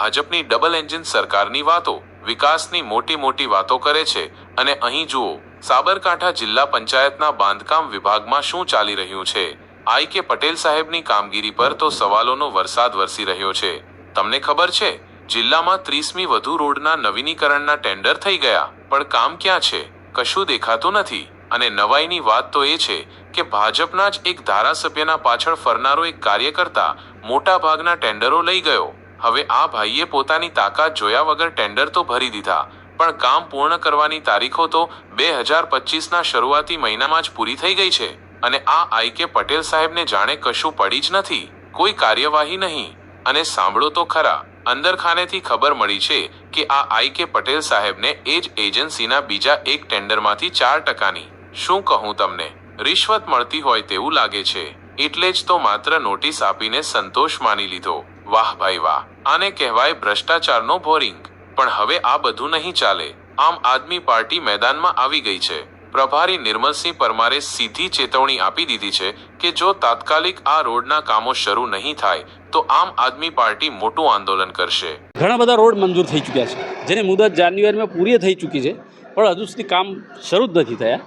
ભાજપની double engine સરકારની વાતો, વિકાસની મોટી મોટી વાતો કરે છે. અને અહીં જુઓ, સાબરકાંઠા જિલ્લા પંચાયતના બાંધકામ વિભાગમાં શું ચાલી રહ્યું છે? આઈ કે પટેલ સાહેબની કામગીરી પર તો સવાલોનો વરસાદ વરસી રહ્યો છે. તમને ખબર છે, જિલ્લામાં ત્રીસમી વધુ રોડના નવીનીકરણના ટેન્ડર થઈ ગયા. પણ કામ ક્યાં છે? કશું દેખાતું નથી. અને નવાઈની વાત તો એ છે કે ભાજપના જ એક ધારાસભ્યના પાછળ ફરનારો એક કાર્યકર્તા મોટા ભાગના ટેન્ડરો લઈ ગયો. હવે આ ભાઈએ પોતાની તાકાત જોયા વગર ટેન્ડર તો ભરી દીધા, પણ કામ પૂર્ણ કરવાની તારીખો તો બે હજાર પચીસના શરૂઆતી મહિનામાં જ પૂરી થઈ ગઈ છે. અને આ આઈ કે પટેલ સાહેબને જાણે કશું પડી જ નથી, કોઈ કાર્યવાહી નહીં. અને સાંભળો તો ખરા, અંદરખાનેથી ખબર મળી છે કે આ આઈ કે પટેલ સાહેબને એ જ એજન્સીના બીજા એક ટેન્ડરમાંથી ચાર ટકાની. શું કહું તમને? રિશ્વત મળતી હોય તેવું લાગે છે. એટલે જ તો માત્ર નોટિસ આપીને સંતોષ માની લીધો. વાહ ભાઈ વાહ, આને કહેવાય ભ્રષ્ટાચારનો બોરિંગ. પણ હવે આ બધું નહીં ચાલે. આમ આદમી પાર્ટી મેદાનમાં આવી ગઈ છે. પ્રભારી નિર્મલસિંહ પરમારે સીધી ચેતવણી આપી દીધી છે કે જો તાત્કાલિક આ રોડના કામો શરૂ નહીં થાય, તો આમ આદમી પાર્ટી મોટું આંદોલન કરશે. ઘણા બધા રોડ મંજૂર થઈ ચૂક્યા છે. જેની મુદત જાન્યુઆરીમાં પૂરી થઈ ચૂકી છે, પણ હજુ સુધી કામ શરૂ જ નથી થયા.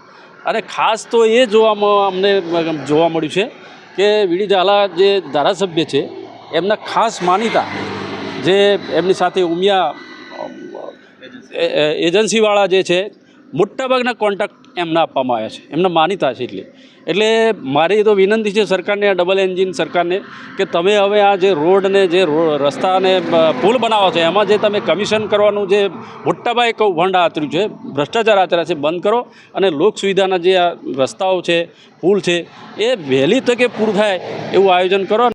અને ખાસ તો એ જોવામાં અમને જોવા મળ્યું છે કે વીડી ઝાલા જે ધારાસભ્ય છે એમના ખાસ માનીતા જે એમની સાથે ઉમિયા એજન્સીવાળા જે છે, મોટાભાગના કોન્ટ્રાક્ટ એમને આપવામાં આવ્યા છે. એમને માનીતા છે એટલે. એટલે મારી તો વિનંતી છે સરકારને, આ ડબલ એન્જિન સરકારને, કે તમે હવે આ જે રોડને જે રો- રસ્તા અને બ- પુલ બનાવો છો, એમાં જે તમે કમિશન કરવાનું જે મોટાભાઈ કૌભાંડ આચર્યું છે, ભ્રષ્ટાચાર આચર્યા છે, બંધ કરો અને લોક સુવિધાના જે આ રસ્તાઓ છે, પુલ છે, એ વહેલી તકે પૂરું થાય એવું આયોજન કરો